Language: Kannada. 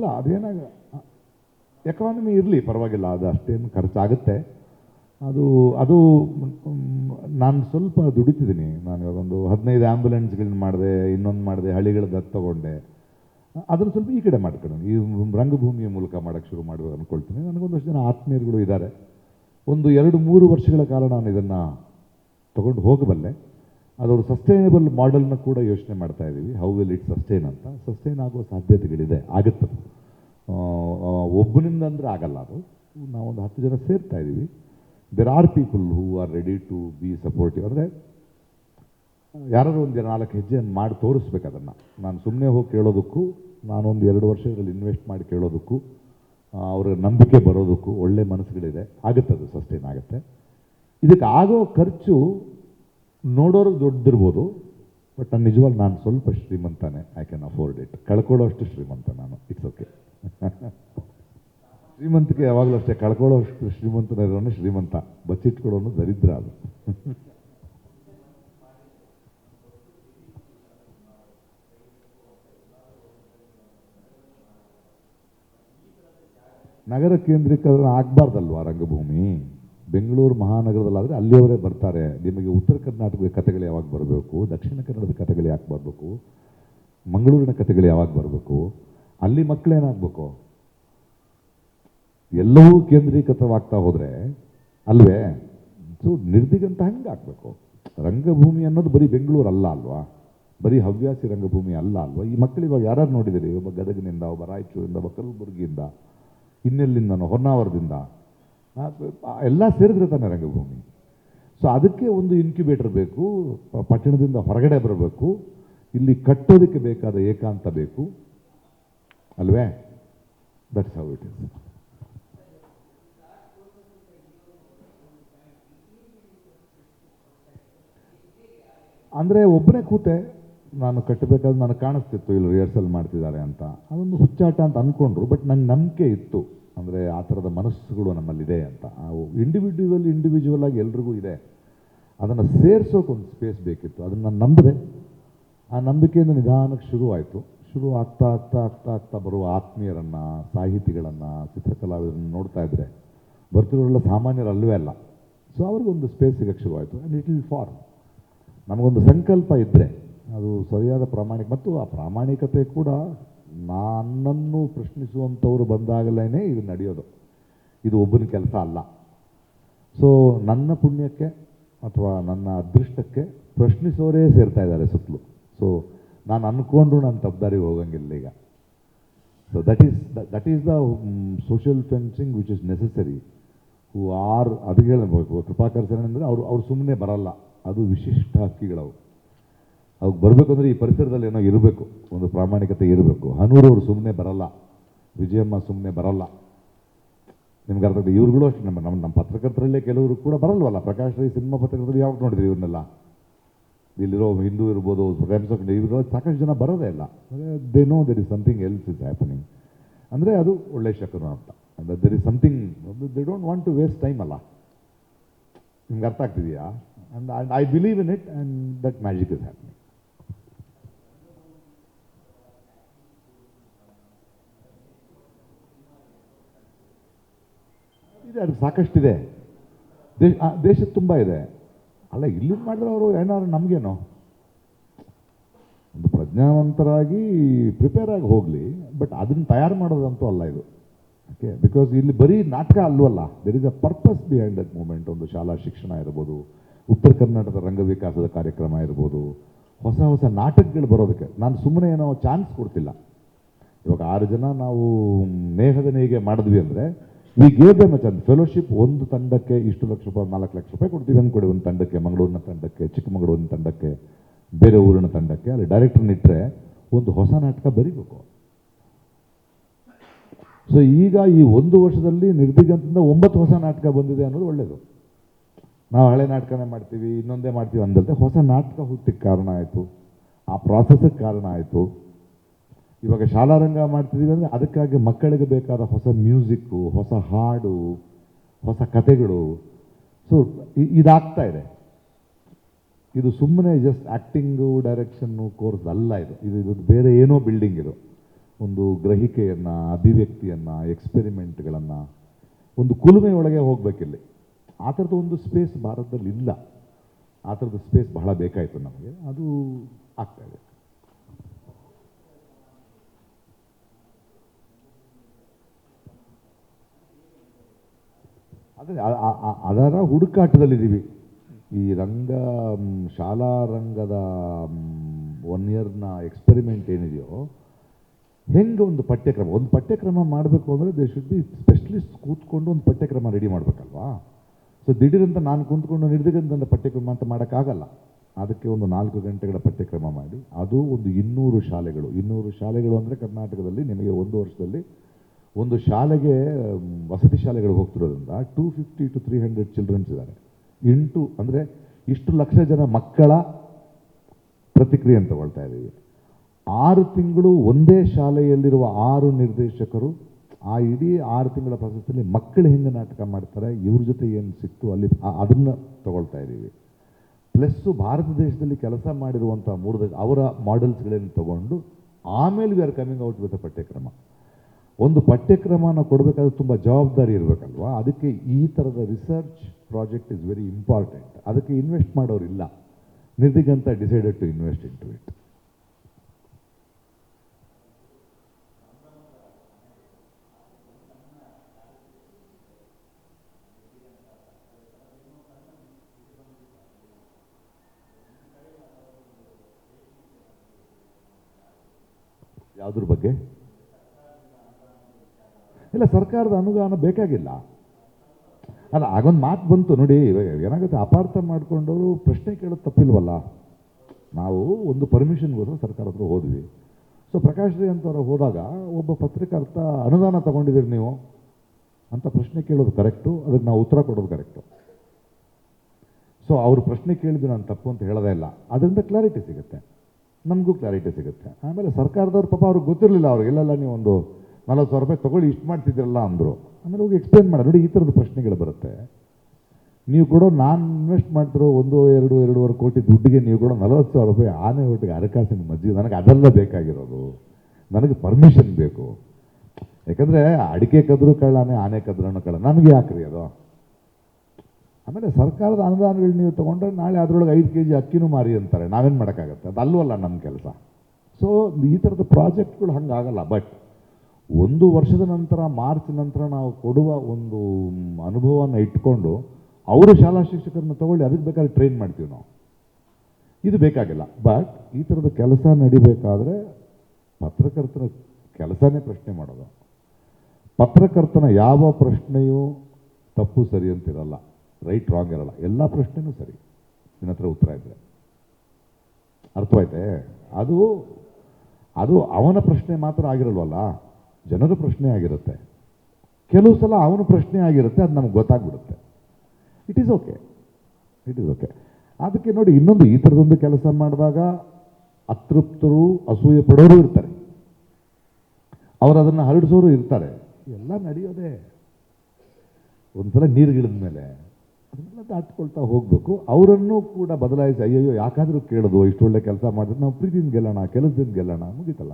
ಅಲ್ಲ ಅದೇನಾಗ ಎಕಾನಮಿ ಇರಲಿ, ಪರವಾಗಿಲ್ಲ, ಅದು ಅಷ್ಟೇನು ಖರ್ಚಾಗುತ್ತೆ. ಅದು ಅದು ನಾನು ಸ್ವಲ್ಪ ದುಡಿತಿದ್ದೀನಿ. ನಾನು ಇವಾಗ ಒಂದು ಹದಿನೈದು ಆ್ಯಂಬುಲೆನ್ಸ್ಗಳನ್ನ ಮಾಡಿದೆ, ಇನ್ನೊಂದು ಮಾಡಿದೆ ಹಳ್ಳಿಗಳ ದತ್ತು ತಗೊಂಡೆ. ಅದನ್ನು ಸ್ವಲ್ಪ ಈ ಕಡೆ ಮಾಡ್ಕೊಂಡು ಈ ರಂಗಭೂಮಿಯ ಮೂಲಕ ಮಾಡೋಕ್ಕೆ ಶುರು ಮಾಡಬೇಕು ಅಂದ್ಕೊಳ್ತೀನಿ ನನಗೊಂದಷ್ಟು ಜನ ಆತ್ಮೀಯರುಗಳು ಇದ್ದಾರೆ ಒಂದು ಎರಡು ಮೂರು ವರ್ಷಗಳ ಕಾಲ ನಾನು ಇದನ್ನು ತಗೊಂಡು ಹೋಗಬಲ್ಲೆ. ಅದೊಂದು ಸಸ್ಟೈನೇಬಲ್ ಮಾಡೆಲ್ನ ಕೂಡ ಯೋಚನೆ ಮಾಡ್ತಾ ಇದ್ದೀವಿ. ಹೌ ವಿಲ್ ಇಟ್ ಸಸ್ಟೈನ್ ಅಂತ. ಸಸ್ಟೈನ್ ಆಗುವ ಸಾಧ್ಯತೆಗಳಿದೆ. ಆಗುತ್ತೆ. ಒಬ್ಬನಿಂದ ಅಂದರೆ ಆಗಲ್ಲ ಅದು. ನಾವೊಂದು ಹತ್ತು ಜನ ಸೇರ್ತಾ ಇದ್ದೀವಿ. There are people who are ready to be supportive ಅಂದರೆ, ಯಾರಾದರೂ ಒಂದು ನಾಲ್ಕು ಹೆಜ್ಜೆಯನ್ನು ಮಾಡಿ ತೋರಿಸ್ಬೇಕು ಅದನ್ನು. ನಾನು ಸುಮ್ಮನೆ ಹೋಗಿ ಕೇಳೋದಕ್ಕೂ, ನಾನೊಂದು ಎರಡು ವರ್ಷದಲ್ಲಿ ಇನ್ವೆಸ್ಟ್ ಮಾಡಿ ಕೇಳೋದಕ್ಕೂ ಅವರ ನಂಬಿಕೆ ಬರೋದಕ್ಕೂ ಒಳ್ಳೆ ಮನಸ್ಸುಗಳಿದೆ. ಆಗುತ್ತೆ ಅದು ಸಸ್ಟೈನ್ ಆಗುತ್ತೆ. ಇದಕ್ಕೆ ಆಗೋ ಖರ್ಚು ನೋಡೋರು ದೊಡ್ಡದಿರ್ಬೋದು ಬಟ್ ನಾನು ನಿಜವಾಗಿ ನಾನು ಸ್ವಲ್ಪ ಶ್ರೀಮಂತನೇ. ಐ ಕ್ಯಾನ್ ಅಫೋರ್ಡ್ ಇಟ್ ಕಳ್ಕೊಳ್ಳೋ ಅಷ್ಟು ಶ್ರೀಮಂತ ನಾನು. ಇಟ್ಸ್ ಓಕೆ ಶ್ರೀಮಂತಿಕೆ ಯಾವಾಗಲೂ ಅಷ್ಟೇ. ಕಳ್ಕೊಳ್ಳೋ ಅಷ್ಟು ಶ್ರೀಮಂತನಿರೋನು ಶ್ರೀಮಂತ. ಬಚ್ಚಿಟ್ಕೊಳ್ಳೋನು ದರಿದ್ರ ಅದು. ನಗರ ಕೇಂದ್ರೀಕರಣ ಆಗಬಾರ್ದಲ್ವಾ ರಂಗಭೂಮಿ? ಬೆಂಗಳೂರು ಮಹಾನಗರದಲ್ಲಾದರೆ ಅಲ್ಲಿಯವರೇ ಬರ್ತಾರೆ. ನಿಮಗೆ ಉತ್ತರ ಕರ್ನಾಟಕದ ಕಥೆಗಳು ಯಾವಾಗ ಬರಬೇಕು? ದಕ್ಷಿಣ ಕನ್ನಡದ ಕಥೆಗಳು ಯಾಕೆ ಬರಬೇಕು? ಮಂಗಳೂರಿನ ಕಥೆಗಳು ಯಾವಾಗ ಬರಬೇಕು? ಅಲ್ಲಿ ಮಕ್ಕಳೇನಾಗಬೇಕು ಎಲ್ಲವೂ ಕೇಂದ್ರೀಕೃತವಾಗ್ತಾ ಹೋದರೆ ಅಲ್ವೇ? ಸೊ, ನಿರ್ದಿಗಂತ ಹಂಗೆ ಆಗಬೇಕು. ರಂಗಭೂಮಿ ಅನ್ನೋದು ಬರೀ ಬೆಂಗಳೂರು ಅಲ್ಲ ಅಲ್ವಾ? ಬರೀ ಹವ್ಯಾಸಿ ರಂಗಭೂಮಿ ಅಲ್ಲ ಅಲ್ವಾ? ಈ ಮಕ್ಕಳು ಇವಾಗ ಯಾರು ನೋಡಿದಿರಿ ಒಬ್ಬ ಗದಗಿನಿಂದ, ಒಬ್ಬ ರಾಯಚೂರಿಂದ, ಒಬ್ಬ ಕಲಬುರಗಿಯಿಂದ, ಇನ್ನೆಲ್ಲಿಂದನೋ ಹೊನ್ನಾವರದಿಂದ. ಎಲ್ಲ ಸೇರಿದ್ರೆ ತಾನೆ ರಂಗಭೂಮಿ. ಸೊ ಅದಕ್ಕೆ ಒಂದು ಇನ್ಕ್ಯುಬೇಟರ್ ಬೇಕು, ಪಟ್ಟಣದಿಂದ ಹೊರಗಡೆ ಬರಬೇಕು, ಇಲ್ಲಿ ಕಟ್ಟೋದಕ್ಕೆ ಬೇಕಾದ ಏಕಾಂತ ಬೇಕು. ಅಲ್ವೇ? ದಟ್ಸ್ ಹೌ ಇಟ್ ಇಸ್ ಅಂದರೆ ಒಬ್ಬನೇ ಕೂತೆ, ನಾನು ಕಟ್ಟಬೇಕಾದ್ರೆ ನನಗೆ ಕಾಣಿಸ್ತಿತ್ತು, ಇಲ್ಲಿ ರಿಹರ್ಸಲ್ ಮಾಡ್ತಿದ್ದಾರೆ ಅಂತ. ಅದೊಂದು ಹುಚ್ಚಾಟ ಅಂತ ಅಂದ್ಕೊಂಡ್ರು ಬಟ್ ನಂಗೆ ನಂಬಿಕೆ ಇತ್ತು. ಅಂದರೆ ಆ ಥರದ ಮನಸ್ಸುಗಳು ನಮ್ಮಲ್ಲಿದೆ ಅಂತ. ಇಂಡಿವಿಜುವಲ್ ಇಂಡಿವಿಜುವಲ್ ಆಗಿ ಎಲ್ರಿಗೂ ಇದೆ. ಅದನ್ನು ಸೇರಿಸೋಕೆ ಒಂದು ಸ್ಪೇಸ್ ಬೇಕಿತ್ತು. ಅದನ್ನು ನಾನು ನಂಬಿದೆ. ಆ ನಂಬಿಕೆಯಿಂದ ನಿಧಾನಕ್ಕೆ ಶುರುವಾಯಿತು. ಶುರು ಆಗ್ತಾ ಆಗ್ತಾ ಆಗ್ತಾ ಆಗ್ತಾ ಬರುವ ಆತ್ಮೀಯರನ್ನು, ಸಾಹಿತಿಗಳನ್ನು, ಚಿತ್ರಕಲಾವಿದರನ್ನು ನೋಡ್ತಾ ಇದ್ದರೆ ಬರ್ತಿರೋರೆಲ್ಲ ಸಾಮಾನ್ಯರು ಅಲ್ಲವೇ ಅಲ್ಲ. ಸೊ ಅವ್ರಿಗೊಂದು ಸ್ಪೇಸ್ ಸಿಗಕ್ಕೆ ಶುರುವಾಯಿತು. ಆ್ಯಂಡ್ ಇಟ್ ವಿಲ್ ಫಾರ್ ನಮಗೊಂದು ಸಂಕಲ್ಪ ಇದ್ದರೆ ಅದು ಸರಿಯಾದ ಪ್ರಾಮಾಣಿಕ ಮತ್ತು ಆ ಪ್ರಾಮಾಣಿಕತೆ ಕೂಡ ನನ್ನನ್ನು ಪ್ರಶ್ನಿಸುವಂಥವ್ರು ಬಂದಾಗಲೇ ಇದು ನಡೆಯೋದು. ಇದು ಒಬ್ಬನ ಕೆಲಸ ಅಲ್ಲ. ಸೊ ನನ್ನ ಪುಣ್ಯಕ್ಕೆ ಅಥವಾ ನನ್ನ ಅದೃಷ್ಟಕ್ಕೆ ಪ್ರಶ್ನಿಸೋರೇ ಸೇರ್ತಾ ಇದ್ದಾರೆ ಸುತ್ತಲೂ. ಸೊ ನಾನು ಅಂದ್ಕೊಂಡ್ರು ನಾನು ತಪ್ಪದಾರಿಗೆ ಹೋಗಂಗಿಲ್ಲ ಈಗ. So that is that is the social fencing which is necessary who are ಅದು ಹೇಳಬೇಕು. ಕೃಪಾಕರ್ಸೇನೆ ಅಂದರೆ ಅವರು, ಅವ್ರು ಸುಮ್ಮನೆ ಬರಲ್ಲ. ಅದು ವಿಶಿಷ್ಟ ಹಕ್ಕಿಗಳವು. ಅವ್ರು ಬರಬೇಕು ಅಂದರೆ ಈ ಪರಿಸರದಲ್ಲಿ ಏನೋ ಇರಬೇಕು, ಒಂದು ಪ್ರಾಮಾಣಿಕತೆ ಇರಬೇಕು. ಹನೂರವರು ಸುಮ್ಮನೆ ಬರಲ್ಲ. ವಿಜಯಮ್ಮ ಸುಮ್ಮನೆ ಬರಲ್ಲ. ನಿಮ್ಗೆ ಅರ್ಥ ಇವ್ರುಗಳು ಅಷ್ಟೇ, ನಮ್ಮ ನಮ್ಮ ನಮ್ಮ ಪತ್ರಕರ್ತರಲ್ಲೇ ಕೆಲವರು ಕೂಡ ಬರಲ್ವಲ್ಲ? ಪ್ರಕಾಶ್ ರೈ ಸಿನಿಮಾ ಪತ್ರಕರ್ತರು ಯಾವಾಗ ನೋಡಿದ್ರಿ ಇವ್ರನ್ನೆಲ್ಲ? ಇಲ್ಲಿರೋ ಹಿಂದೂ ಇರ್ಬೋದು ಟೈಮ್ಸ್ ಆಫ್ ಇರೋ ಸಾಕಷ್ಟು ಜನ ಬರೋದೇ ಇಲ್ಲ. They know there is something else is happening ಅಂದರೆ ಅದು ಒಳ್ಳೆ ಶಕುನ ಅಂತ. ಅಂದರೆ there is something they don't want to waste time ಅಲ್ಲ. ನಿಮ್ಗೆ ಅರ್ಥ ಆಗ್ತಿದೆಯಾ? And I believe in it and that magic is happening ಇದೆ, ಅದು ಸಾಕಷ್ಟಿದೆ. ದೇಶ ದೇಶದ ತುಂಬ ಇದೆ. ಅಲ್ಲ ಇಲ್ಲಿ ಮಾಡಿದ್ರೆ ಅವರು ಏನಾದ್ರು ನಮಗೇನು? ಒಂದು ಪ್ರಜ್ಞಾವಂತರಾಗಿ ಪ್ರಿಪೇರ್ ಆಗಿ ಹೋಗಲಿ, ಬಟ್ ಅದನ್ನು ತಯಾರು ಮಾಡೋದಂತೂ ಅಲ್ಲ ಇದು. ಓಕೆ ಬಿಕಾಸ್ ಇಲ್ಲಿ ಬರೀ ನಾಟಕ ಅಲ್ವಲ್ಲ there is a purpose behind that moment ಒಂದು ಶಾಲಾ ಶಿಕ್ಷಣ ಇರ್ಬೋದು, ಉತ್ತರ ಕರ್ನಾಟಕದ ರಂಗವಿಕಾಸದ ಕಾರ್ಯಕ್ರಮ ಇರ್ಬೋದು, ಹೊಸ ಹೊಸ ನಾಟಕಗಳು ಬರೋದಕ್ಕೆ. ನಾನು ಸುಮ್ಮನೆ ಏನೋ ಚಾನ್ಸ್ ಕೊಡ್ತಿಲ್ಲ. ಇವಾಗ ಆರು ಜನ ನಾವು ನೇಹದ ನೇಗೆ ಮಾಡಿದ್ವಿ ಅಂದರೆ ವಿ ಗೇವ್ ದಮ್ ಅಚನ್ ಫೆಲೋಶಿಪ್ ಒಂದು ತಂಡಕ್ಕೆ ಇಷ್ಟು ಲಕ್ಷ ರೂಪಾಯಿ, ನಾಲ್ಕು ಲಕ್ಷ ರೂಪಾಯಿ ಕೊಡ್ತೀವಿ ಅಂದ್ಕೊಡಿ ಒಂದು ತಂಡಕ್ಕೆ, ಮಂಗಳೂರಿನ ತಂಡಕ್ಕೆ, ಚಿಕ್ಕಮಗಳೂರಿನ ತಂಡಕ್ಕೆ, ಬೇರೆ ಊರಿನ ತಂಡಕ್ಕೆ. ಅಲ್ಲಿ ಡೈರೆಕ್ಟರ್ನ ಇಟ್ಟರೆ ಒಂದು ಹೊಸ ನಾಟಕ ಬರೀಬೇಕು. ಸೊ ಈಗ ಈ ಒಂದು ವರ್ಷದಲ್ಲಿ ನಿರ್ದಿಗಂತದಿಂದ ಒಂಬತ್ತು ಹೊಸ ನಾಟಕ ಬಂದಿದೆ ಅನ್ನೋದು ಒಳ್ಳೆಯದು ನಾವು ಹಳೆ ನಾಟಕನೇ ಮಾಡ್ತೀವಿ, ಇನ್ನೊಂದೇ ಮಾಡ್ತೀವಿ ಅಂದಲ್ಲದೆ ಹೊಸ ನಾಟಕ ಹುಟ್ಟಿಗೆ ಕಾರಣ ಆಯಿತು. ಆ ಪ್ರಾಸೆಸ್ಗೆ ಕಾರಣ ಆಯಿತು. ಇವಾಗ ಶಾಲಾರಂಗ ಮಾಡ್ತಿದ್ದೀವಿ ಅಂದರೆ ಅದಕ್ಕಾಗಿ ಮಕ್ಕಳಿಗೆ ಬೇಕಾದ ಹೊಸ ಮ್ಯೂಸಿಕ್ಕು ಹೊಸ ಹಾಡು, ಹೊಸ ಕತೆಗಳು. ಸೊ ಇದಾಗ್ತಾ ಇದೆ. ಇದು ಸುಮ್ಮನೆ ಜಸ್ಟ್ ಆ್ಯಕ್ಟಿಂಗು ಡೈರೆಕ್ಷನ್ನು ಕೋರ್ಸ್ ಅಲ್ಲ ಇದು. ಇದು ಇದು ಬೇರೆ ಏನೋ ಬಿಲ್ಡಿಂಗ್ ಇದು. ಒಂದು ಗ್ರಹಿಕೆಯನ್ನು, ಅಭಿವ್ಯಕ್ತಿಯನ್ನು ಎಕ್ಸ್ಪೆರಿಮೆಂಟ್ಗಳನ್ನು ಒಂದು ಕುಲುಮೆಯೊಳಗೆ ಹೋಗಬೇಕಿಲ್ಲಿ. ಆ ಥರದ ಒಂದು ಸ್ಪೇಸ್ ಭಾರತದಲ್ಲಿ ಇಲ್ಲ ಆ ಥರದ ಸ್ಪೇಸ್ ಬಹಳ ಬೇಕಾಯಿತು ನಮಗೆ. ಅದು ಆಗ್ತಾ ಇದೆ ಅದೇ, ಆ- ಆ- ಆ- ಅದರ ಹುಡುಕಾಟದಲ್ಲಿದ್ದೀವಿ. ಈ ರಂಗ ಶಾಲಾ ರಂಗದ ಒನ್ ಇಯರ್ನ ಎಕ್ಸ್ಪೆರಿಮೆಂಟ್ ಏನಿದೆಯೋ, ಹೆಂಗೆ ಒಂದು ಪಠ್ಯಕ್ರಮ ಒಂದು ಪಠ್ಯಕ್ರಮ ಮಾಡಬೇಕು ಅಂದರೆ ದೇ ಶುಡ್ ಬಿ ಸ್ಪೆಷಲಿಸ್ಟ್ ಕೂತ್ಕೊಂಡು ಒಂದು ಪಠ್ಯಕ್ರಮ ರೆಡಿ ಮಾಡಬೇಕಲ್ವಾ? ಸೊ ದಿಢೀರಂತ ನಾನು ಕೂತ್ಕೊಂಡು ನಿರ್ದಿಗಂತ ಪಠ್ಯಕ್ರಮ ಅಂತ ಮಾಡೋಕ್ಕಾಗಲ್ಲ. ಅದಕ್ಕೆ ಒಂದು ನಾಲ್ಕು ಗಂಟೆಗಳ ಪಠ್ಯಕ್ರಮ ಮಾಡಿ. ಅದು ಒಂದು ಇನ್ನೂರು ಶಾಲೆಗಳು. ಇನ್ನೂರು ಶಾಲೆಗಳು ಅಂದರೆ ಕರ್ನಾಟಕದಲ್ಲಿ ನಿಮಗೆ ಒಂದು ವರ್ಷದಲ್ಲಿ ಒಂದು ಶಾಲೆಗೆ ವಸತಿ ಶಾಲೆಗಳು ಹೋಗ್ತಿರೋದ್ರಿಂದ two fifty to three hundred childrens ಇದ್ದಾರೆ. ಇಂಟು ಅಂದರೆ ಇಷ್ಟು ಲಕ್ಷ ಜನ ಮಕ್ಕಳ ಪ್ರತಿಕ್ರಿಯೆಯನ್ನು ತಗೊಳ್ತಾ ಇದ್ದೀವಿ. ಆರು ತಿಂಗಳು ಒಂದೇ ಶಾಲೆಯಲ್ಲಿರುವ ಆರು ನಿರ್ದೇಶಕರು, ಆ ಇಡೀ ಆರು ತಿಂಗಳ ಪ್ರೊಸೆಸ್ಸಲ್ಲಿ ಮಕ್ಕಳು ಹೆಂಗೆ ನಾಟಕ ಮಾಡ್ತಾರೆ, ಇವ್ರ ಜೊತೆ ಏನು ಸಿಕ್ತು, ಅಲ್ಲಿ ಅದನ್ನು ತಗೊಳ್ತಾ ಇದ್ದೀವಿ. ಪ್ಲಸ್ಸು ಭಾರತ ದೇಶದಲ್ಲಿ ಕೆಲಸ ಮಾಡಿರುವಂಥ ಮೂರು ಅವರ ಮಾಡೆಲ್ಸ್ಗಳೇನು ತಗೊಂಡು, ಆಮೇಲೆ we are coming out with ಪಠ್ಯಕ್ರಮ. ಒಂದು ಪಠ್ಯಕ್ರಮನ ಕೊಡಬೇಕಾದ್ರೆ ತುಂಬ ಜವಾಬ್ದಾರಿ ಇರಬೇಕಲ್ವಾ? ಅದಕ್ಕೆ ಈ ಥರದ research project is very important ಅದಕ್ಕೆ invest ಮಾಡೋರಿಲ್ಲ Nirdiganta decided to invest in to it ಯಾವುದ್ರ ಬಗ್ಗೆ? ಇಲ್ಲ, ಸರ್ಕಾರದ ಅನುದಾನ ಬೇಕಾಗಿಲ್ಲ. ಅಲ್ಲ ಆಗೊಂದು ಮಾತು ಬಂತು ನೋಡಿ ಇವಾಗ ಏನಾಗುತ್ತೆ, ಅಪಾರ್ಥ ಮಾಡ್ಕೊಂಡವರು ಪ್ರಶ್ನೆ ಕೇಳೋದು ತಪ್ಪಿಲ್ವಲ್ಲ? ನಾವು ಒಂದು ಪರ್ಮಿಷನ್ಗೋಸ್ಕರ ಸರ್ಕಾರ ಹತ್ರ ಹೋದ್ವಿ. ಸೊ ಪ್ರಕಾಶ್ ರೈ ಅಂತವ್ರು ಹೋದಾಗ ಒಬ್ಬ ಪತ್ರಕರ್ತ ಅನುದಾನ ತಗೊಂಡಿದ್ದೀರಿ ನೀವು? ಅಂತ ಪ್ರಶ್ನೆ ಕೇಳೋದು ಕರೆಕ್ಟು ಅದಕ್ಕೆ ನಾವು ಉತ್ತರ ಕೊಡೋದು ಕರೆಕ್ಟು ಸೊ ಅವರು ಪ್ರಶ್ನೆ ಕೇಳಿದ್ದು ನಾನು ತಪ್ಪು ಅಂತ ಹೇಳೋದೇ ಇಲ್ಲ. ಅದರಿಂದ ಕ್ಲಾರಿಟಿ ಸಿಗುತ್ತೆ. ನಮಗೂ ಕ್ಲಾರಿಟಿ ಸಿಗುತ್ತೆ. ಆಮೇಲೆ ಸರ್ಕಾರದವ್ರು ಪಾಪ ಅವ್ರಿಗೆ ಗೊತ್ತಿರಲಿಲ್ಲ ಅವ್ರಿಗೆ. ಇಲ್ಲೆಲ್ಲ ನೀವು ಒಂದು ನಲ್ವತ್ತು ಸಾವಿರ ರೂಪಾಯಿ ತೊಗೊಳ್ಳಿ, ಇಷ್ಟು ಮಾಡ್ತಿದ್ರಲ್ಲ ಅಂದರು. ಆಮೇಲೆ ಹೋಗಿ ಎಕ್ಸ್ಪ್ಲೇನ್ ಮಾಡಿ. ನೋಡಿ, ಈ ಥರದ ಪ್ರಶ್ನೆಗಳು ಬರುತ್ತೆ. ನೀವು ಕೂಡ ನಾನು ಇನ್ವೆಸ್ಟ್ ಮಾಡ್ತಿರೋ ಒಂದು, ಎರಡು, ಎರಡೂವರೆ ಕೋಟಿ ದುಡ್ಡಿಗೆ ನೀವು ಕೂಡ ನಲವತ್ತು ಸಾವಿರ ರೂಪಾಯಿ ಆನೆ ಒಟ್ಟಿಗೆ ಅರಕಾಸಿನ ಮಜ್ಜಿಗೆ, ನನಗೆ ಅದೆಲ್ಲ ಬೇಕಾಗಿರೋದು. ನನಗೆ ಪರ್ಮಿಷನ್ ಬೇಕು. ಯಾಕಂದರೆ ಅಡಿಕೆ ಕದ್ರು ಕಳ್ಳಾನೆ, ಆನೆ ಕದ್ರನು ಕಳ್ಳ ನನಗೆ ಯಾಕ್ರಿ ಅದು? ಆಮೇಲೆ ಸರ್ಕಾರದ ಅನುದಾನಗಳು ನೀವು ತೊಗೊಂಡ್ರೆ ನಾಳೆ ಅದರೊಳಗೆ ಐದು ಕೆ ಜಿ ಅಕ್ಕಿನೂ ಮಾರಿ ಅಂತಾರೆ. ನಾವೇನು ಮಾಡೋಕ್ಕಾಗತ್ತೆ? ಅದು ಅಲ್ವಲ್ಲ ನಮ್ಮ ಕೆಲಸ. ಸೊ ಈ ಥರದ ಪ್ರಾಜೆಕ್ಟ್ಗಳು ಹಂಗಾಗಲ್ಲ. ಬಟ್ ಒಂದು ವರ್ಷದ ನಂತರ, ಮಾರ್ಚ್ ನಂತರ ನಾವು ಕೊಡುವ ಒಂದು ಅನುಭವವನ್ನು ಇಟ್ಕೊಂಡು ಅವರು ಶಾಲಾ ಶಿಕ್ಷಕರನ್ನ ತಗೊಳ್ಳಿ, ಅದಕ್ಕೆ ಬೇಕಾದ್ರೆ ಟ್ರೈನ್ ಮಾಡ್ತೀವಿ ನಾವು. ಇದು ಬೇಕಾಗಿಲ್ಲ. ಬಟ್ ಈ ಥರದ ಕೆಲಸ ನಡಿಬೇಕಾದ್ರೆ ಪತ್ರಕರ್ತನ ಕೆಲಸನೇ ಪ್ರಶ್ನೆ ಮಾಡೋದು. ಪತ್ರಕರ್ತನ ಯಾವ ಪ್ರಶ್ನೆಯೂ ತಪ್ಪು, ಸರಿ ಅಂತಿರಲ್ಲ. ರೈಟ್ ರಾಂಗ್ ಇರಲ್ಲ. ಎಲ್ಲ ಪ್ರಶ್ನೆನೂ ಸರಿ. ನಿನ್ನ ಹತ್ರ ಉತ್ತರ ಇದ್ದರೆ ಅರ್ಥವಾಯ್ತೆ? ಅದು ಅದು ಅವನ ಪ್ರಶ್ನೆ ಮಾತ್ರ ಆಗಿರಲ್ವಲ್ಲ? ಜನರ ಪ್ರಶ್ನೆ ಆಗಿರುತ್ತೆ. ಕೆಲವು ಸಲ ಅವನ ಪ್ರಶ್ನೆ ಆಗಿರುತ್ತೆ, ಅದು ನಮ್ಗೆ ಗೊತ್ತಾಗ್ಬಿಡುತ್ತೆ. It is okay it is okay ಅದಕ್ಕೆ ನೋಡಿ, ಇನ್ನೊಂದು ಈ ಥರದೊಂದು ಕೆಲಸ ಮಾಡಿದಾಗ ಅತೃಪ್ತರು ಅಸೂಯೆ ಪಡೋರು ಇರ್ತಾರೆ. ಅವರು ಅದನ್ನು ಹರಡಿಸೋರು ಇರ್ತಾರೆ. ಎಲ್ಲ ನಡೆಯೋದೇ. ಒಂದ್ಸಲ ನೀರುಗಿಳಿದ ಮೇಲೆ ಅದನ್ನೆಲ್ಲ ದಾಟ್ಕೊಳ್ತಾ ಹೋಗಬೇಕು. ಅವರನ್ನು ಕೂಡ ಬದಲಾಯಿಸಿ, ಅಯ್ಯಯ್ಯೋ, ಯಾಕಾದರೂ ಕೇಳೋದು ಇಷ್ಟು ಒಳ್ಳೆ ಕೆಲಸ ಮಾಡಿದ್ರೆ ನಾವು ಪ್ರೀತಿಯಿಂದ ಗೆಲ್ಲೋಣ, ಕೆಲಸದಿಂದ ಗೆಲ್ಲೋಣ, ಮುಗೀತಲ್ಲ.